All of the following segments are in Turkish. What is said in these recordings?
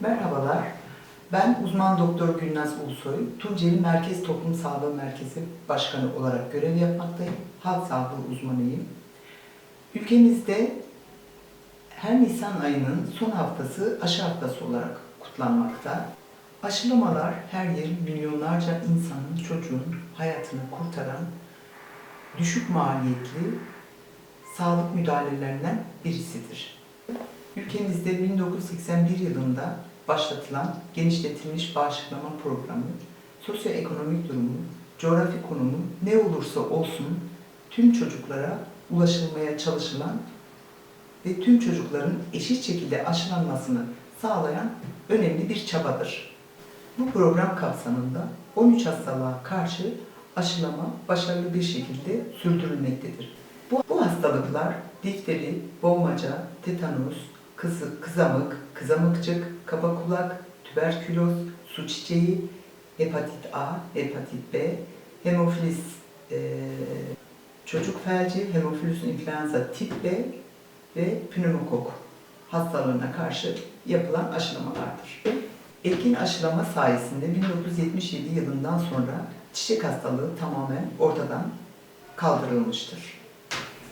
Merhabalar. Ben uzman doktor Gülnaz Ulusoy, Tunceli Merkez Toplum Sağlığı Merkezi Başkanı olarak görev yapmaktayım. Halk sağlığı uzmanıyım. Ülkemizde her Nisan ayının son haftası aşı haftası olarak kutlanmakta. Aşılamalar her yıl milyonlarca insanın, çocuğun hayatını kurtaran düşük maliyetli sağlık müdahalelerinden birisidir. Ülkemizde 1981 yılında başlatılan genişletilmiş bağışıklama programı, sosyoekonomik durumu, coğrafi konumu ne olursa olsun tüm çocuklara ulaşılmaya çalışılan ve tüm çocukların eşit şekilde aşılanmasını sağlayan önemli bir çabadır. Bu program kapsamında 13 hastalığa karşı aşılama başarılı bir şekilde sürdürülmektedir. Bu, bu hastalıklar difteri, boğmaca, tetanus, kızı, kızamık, kızamıkçık, kaba kulak, tüberküloz, su çiçeği, hepatit A, hepatit B, hemofilis, eee, çocuk felci, hemofilus influenza tip B ve pneumokok hastalığına karşı yapılan aşılamalardır. Etkin aşılama sayesinde 1977 yılından sonra çiçek hastalığı tamamen ortadan kaldırılmıştır.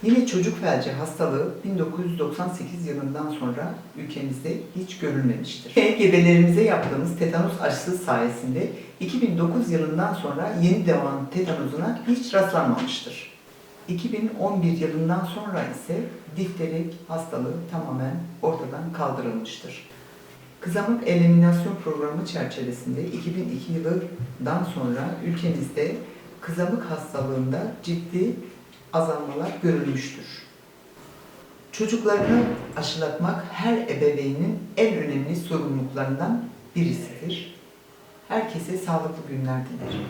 Yine çocuk felci hastalığı 1998 yılından sonra ülkemizde hiç görülmemiştir. Ve gebelerimize yaptığımız tetanus aşısı sayesinde 2009 yılından sonra yeni devam tetanusuna hiç rastlanmamıştır. 2011 yılından sonra ise difteri hastalığı tamamen ortadan kaldırılmıştır. Kızamık eliminasyon programı çerçevesinde 2002 yılından sonra ülkemizde kızamık hastalığında ciddi azalmalar görülmüştür. Çocuklarını aşılatmak her ebeveynin en önemli sorumluluklarından birisidir. Herkese sağlıklı günler dilerim.